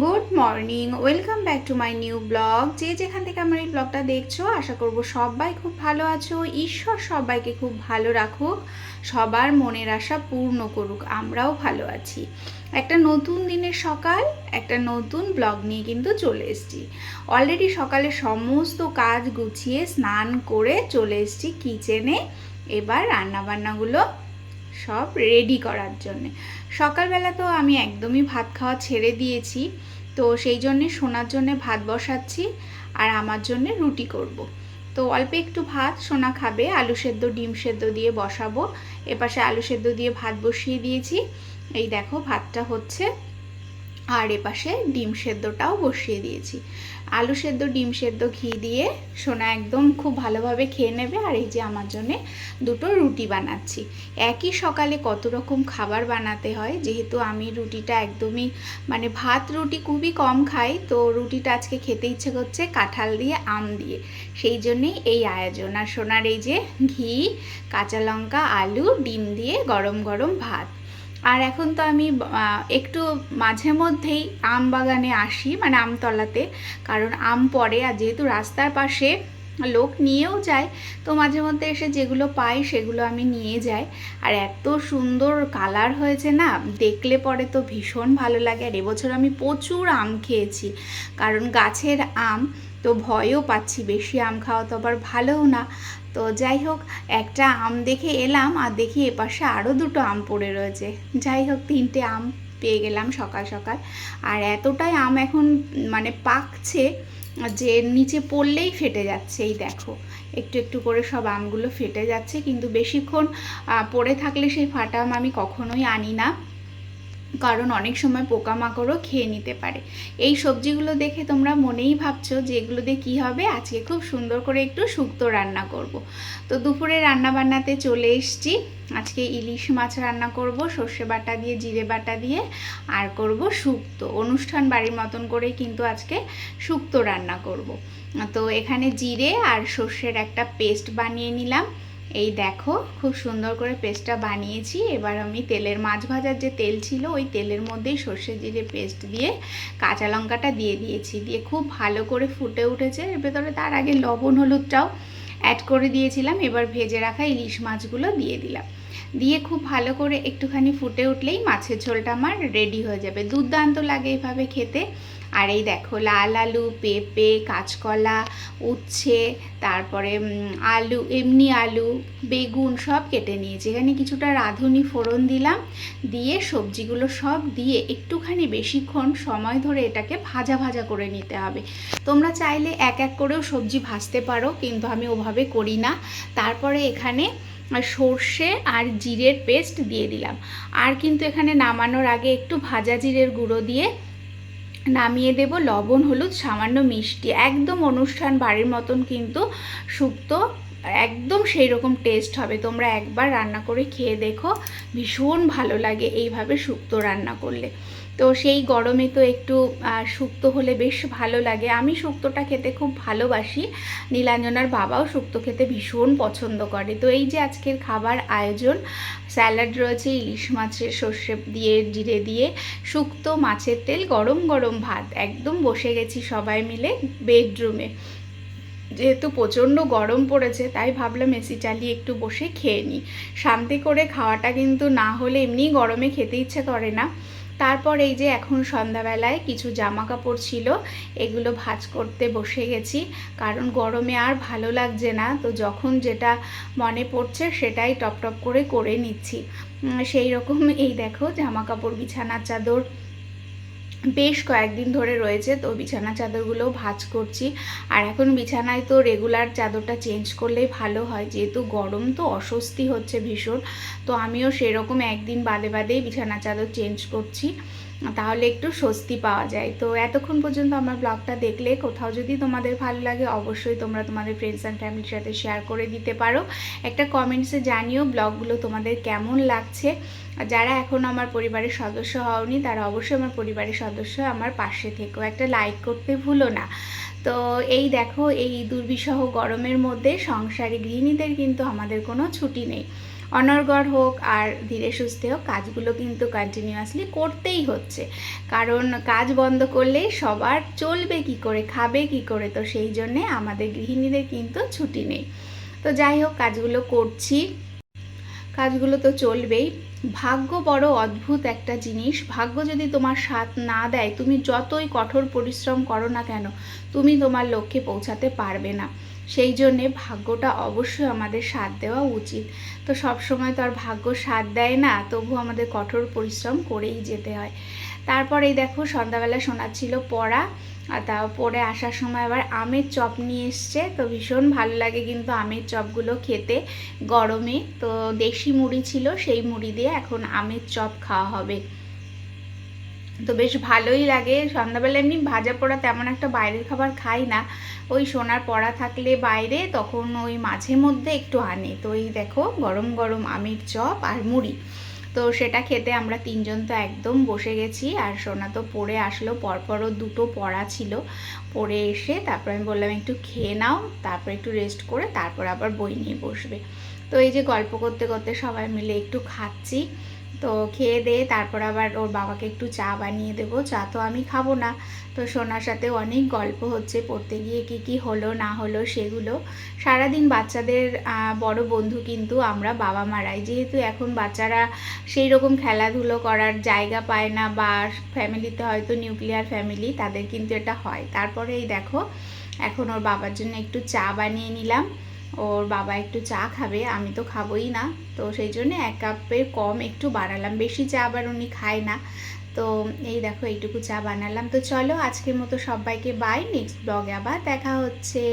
Good morning welcome back to my new blog যে যেখান থেকে আমার এই ব্লগটা দেখছ, আশা করব সবাই খুব ভালো আছো। ঈশ্বর সবাইকে খুব ভালো রাখুক। সবার মনের আশা পূর্ণ করুক। আমরাও ভালো আছি। একটা নতুন দিনের সকাল, একটা নতুন ব্লগ নিয়ে কিন্তু চলে এসেছি। অলরেডি সকালে সমস্ত কাজ গুছিয়ে স্নান করে চলে এসছি কিচেনে এবার রান্নাবান্নাগুলো সব রেডি করার জন্যে। সকালবেলা তো আমি একদমই ভাত খাওয়া ছেড়ে দিয়েছি, তো সেই জন্যে সোনার জন্যে ভাত বসাচ্ছি আর আমার জন্যে রুটি করব। তো অল্প একটু ভাত সোনা খাবে, আলু সেদ্ধ, ডিম সেদ্ধ দিয়ে বসাবো। এপাশে আলু সেদ্ধ দিয়ে ভাত বসিয়ে দিয়েছি। এই দেখো ভাতটা হচ্ছে আর এপাশে ডিম সেদ্ধটাও বসিয়ে দিয়েছি। আলু সেদ্ধ, ডিম সেদ্ধ, ঘি দিয়ে সোনা একদম খুব ভালোভাবে খেয়ে নেবে আর এই যে আমার জন্যে দুটো রুটি বানাচ্ছি। একই সকালে কত রকম খাবার বানাতে হয়, যেহেতু আমি রুটিটা একদমই মানে ভাত রুটি খুবই কম খাই, তো রুটিটা আজকে খেতে ইচ্ছে করছে কাঁঠাল দিয়ে, আম দিয়ে। সেই জন্যেই এই আয়োজন। আর সোনার এই যে ঘি, কাঁচা লঙ্কা, আলু, ডিম দিয়ে গরম গরম ভাত। আর এখন তো আমি একটু মাঝে মধ্যেই আম বাগানে আসি মানে আমতলাতে। কারণ আম পড়ে আর যেহেতু রাস্তার পাশে লোক নিয়েও যায়, তো মাঝে মধ্যে এসে যেগুলো পাই সেগুলো আমি নিয়ে যাই। আর এত সুন্দর কালার হয়েছে না, দেখলে পরে তো ভীষণ ভালো লাগে। আর এবছর আমি প্রচুর আম খেয়েছি, কারণ গাছের আম তো ভয়ও পাচ্ছি, বেশি আম খাওয়া তো আবার ভালোও না। তো যাই হোক, একটা আম দেখে এলাম, আর দেখি এপাশে আরও দুটো আম পড়ে রয়েছে। যাই হোক, তিনটে আম পেয়ে গেলাম সকাল সকাল। আর এতটাই আম এখন মানে পাকছে যে নিচে পড়লেই ফেটে যাচ্ছে, এই দেখো। একটু একটু করে সব আমগুলো ফেটে যাচ্ছে, কিন্তু বেশিক্ষণ পড়ে থাকলে সেই ফাটা আম আমি কখনোই আনি না। কারণ অনেক সময় পোকামাকড়ও খেয়ে নিতে পারে। এই সবজিগুলো দেখে তোমরা মনেই ভাবছ যে এগুলো দিয়ে কী হবে? আজকে খুব সুন্দর করে একটু শুক্তো রান্না করব। তো দুপুরে রান্না বান্নাতে চলে এসছি। আজকে ইলিশ মাছ রান্না করব, সর্ষে বাটা দিয়ে, জিরে বাটা দিয়ে, আর করব শুক্তো। অনুষ্ঠান বাড়ির মতন করে কিন্তু আজকে শুক্তো রান্না করব। তো এখানে জিরে আর সর্ষের একটা পেস্ট বানিয়ে নিলাম। এই দেখো, খুব সুন্দর করে পেস্টটা বানিয়েছি। এবার আমি তেলের মাছ ভাজার যে তেল ছিল, ওই তেলের মধ্যেই সর্ষে জিরে পেস্ট দিয়ে কাঁচা লঙ্কাটা দিয়ে দিয়েছি। দিয়ে খুব ভালো করে ফুটে উঠেছে। এর ভেতরে তার আগে লবণ, হলুদটাও অ্যাড করে দিয়েছিলাম। এবার ভেজে রাখা ইলিশ মাছগুলো দিয়ে দিলাম। দিয়ে খুব ভালো করে একটুখানি ফুটে উঠলেই মাছের ঝোলটা আমার রেডি হয়ে যাবে। দুর্দান্ত লাগে এইভাবে খেতে। আর এই দেখো লাল আলু, পেঁপে, কাঁচকলা, উচ্ছে, তারপরে আলু, এমনি আলু, বেগুন সব কেটে নিয়েছি। এখানে কিছুটা রাঁধুনি ফোড়ন দিলাম। দিয়ে সবজিগুলো সব দিয়ে একটুখানি বেশিক্ষণ সময় ধরে এটাকে ভাজা ভাজা করে নিতে হবে। তোমরা চাইলে এক এক করেও সবজি ভাজতে পারো, কিন্তু আমি ওভাবে করি না। তারপরে এখানে সর্ষে আর জিরের পেস্ট দিয়ে দিলাম। আর কিন্তু এখানে নামানোর আগে একটু ভাজা জিরের গুঁড়ো দিয়ে নামিয়ে দেব। লবণ হলুদ সামান্য মিষ্টি। একদম অনুষ্ঠান বাড়ির মতন কিন্তু শুক্তো একদম সেই রকম টেস্ট হবে। তোমরা একবার রান্না করে খেয়ে দেখো, ভীষণ ভালো লাগে এইভাবে শুক্তো রান্না করলে। তো সেই গরমে তো একটু শুক্তো হলে বেশ ভালো লাগে। আমি শুক্তোটা খেতে খুব ভালোবাসি। নীলাঞ্জনার বাবাও শুক্তো খেতে ভীষণ পছন্দ করে। তো এই যে আজকের খাবার আয়োজন, স্যালাড রয়েছে, ইলিশ মাছের সর্ষে দিয়ে, জিরে দিয়ে শুক্তো মাছের তেল, গরম গরম ভাত। একদম বসে গেছি সবাই মিলে বেডরুমে যেহেতু প্রচণ্ড গরম পড়েছে, তাই ভাবলাম এসি চালিয়ে একটু বসে খেয়ে নিই। শান্তি করে খাওয়াটা কিন্তু না হলে এমনি গরমে খেতে ইচ্ছে করে না। তারপর এই যে এখন সন্ধ্যাবেলায় কিছু জামা কাপড় ছিল, এগুলো ভাজ করতে বসে গেছি। কারণ গরমে আর ভালো লাগছে না, তো যখন যেটা মনে পড়ছে সেটাই টপ টপ করে করে নিচ্ছি। সেই রকম এই দেখো জামা কাপড় বিছানার চাদর বেশ কয়েকদিন ধরে রয়েছে, তো বিছানা চাদরগুলোও ভাজ করছি। আর এখন বিছানায় তো রেগুলার চাদরটা চেঞ্জ করলেই ভালো হয়, যেহেতু গরম তো, অস্বস্তি হচ্ছে ভীষণ। তো আমিও সেরকম একদিন বাদে বাদেই বিছানা চাদর চেঞ্জ করছি। তাহলে একটু স্বস্তি পাওয়া যায়। তো এতক্ষণ পর্যন্ত আমার ব্লগটা দেখলে কোথাও যদি তোমাদের ভালো লাগে অবশ্যই তোমরা তোমাদের ফ্রেন্ডস অ্যান্ড ফ্যামিলির সাথে শেয়ার করে দিতে পারো। একটা কমেন্টসে জানিও ব্লগগুলো তোমাদের কেমন লাগছে। যারা এখন আমার পরিবারের সদস্য হওনি, তারা অবশ্যই আমার পরিবারের সদস্য আমার পাশে থেকেও একটা লাইক করতে ভুলো না। তো এই দেখো, এই দুর্বিষহ গরমের মধ্যে সংসারী গৃহিণীদের কিন্তু আমাদের কোনো ছুটি নেই। অনর্গর হোক আর ধীরে সুস্থে হোক, কাজগুলো কিন্তু কন্টিনিউয়াসলি করতেই হচ্ছে। কারণ কাজ বন্ধ করলে সবার চলবে কি করে, খাবে কি করে, তো সেই জন্যে আমাদের গৃহিণীদের কিন্তু ছুটি নেই। তো যাই হোক, কাজগুলো করছি। কাজগুলো তো চলবেই। ভাগ্য বড় অদ্ভুত একটা জিনিস। ভাগ্য যদি তোমার সাথ না দেয়, তুমি যতই কঠোর পরিশ্রম করো না কেন, তুমি তোমার লক্ষ্যে পৌঁছাতে পারবে না। সেই জন্যে ভাগ্যটা অবশ্যই আমাদের সাথ দেওয়া উচিত। তো সব সময় তো আর ভাগ্য সাথ দেয় না তবু আমাদের কঠোর পরিশ্রম করেই যেতে হয়। তারপরে এই দেখো সন্ধ্যাবেলা শোনাচ্ছিল পড়া, আর তা পরে আসার সময় আবার আমের চপ নিয়ে এসছে। তো ভীষণ ভালো লাগে কিন্তু আমের চপগুলো খেতে গরমে। তো দেশি মুড়ি ছিল, সেই মুড়ি দিয়ে এখন আমের চপ খাওয়া হবে। তো বেশ ভালোই লাগে। সন্ধ্যাবেলা এমনি ভাজা পোড়া তেমন একটা বাইরের খাবার খাই না। ওই সোনার পড়া থাকলে বাইরে, তখন ওই মাঝে মধ্যে একটু আনে। তো এই দেখো, গরম গরম আমের চপ আর মুড়ি। তো সেটা খেতে আমরা তিনজন তো একদম বসে গেছি। আর সোনা তো পড়ে আসলো, পরপরও দুটো পড়া ছিল। পড়ে এসে তারপর আমি বললাম, একটু খেয়ে নাও, তারপর একটু রেস্ট করে তারপর আবার বই নিয়ে বসবে। তো এই যে গল্প করতে করতে সবাই মিলে একটু খাচ্ছি। তো খেয়ে দিয়ে তারপর আবার ওর বাবাকে একটু চা বানিয়ে দেবো। চা তো আমি খাব না। তো সোনার সাথে অনেক গল্প হচ্ছে, পড়তে গিয়ে কি কি হলো, না হলো সেগুলো। সারাদিন বাচ্চাদের বড় বন্ধু কিন্তু আমরা, বাবা মারাই। যেহেতু এখন বাচ্চারা সেই রকম খেলাধুলো করার জায়গা পায় না বা ফ্যামিলিতে হয়তো নিউক্লিয়ার ফ্যামিলি, তাদের কিন্তু এটা হয়। তারপরে এই দেখো, এখন ওর বাবার জন্য একটু চা বানিয়ে নিলাম। ওর বাবা একটু চা খাবে, আমি তো খাবোই না। তো সেই জন্য এক কাপের কম একটু বাড়ালাম বেশি চা আবার উনি খায় না। তো এই দেখো এইটুকু চা বানালাম। তো চলো আজকের মতো সবাইকে বাই নেক্সট ব্লগে আবার দেখা হচ্ছে।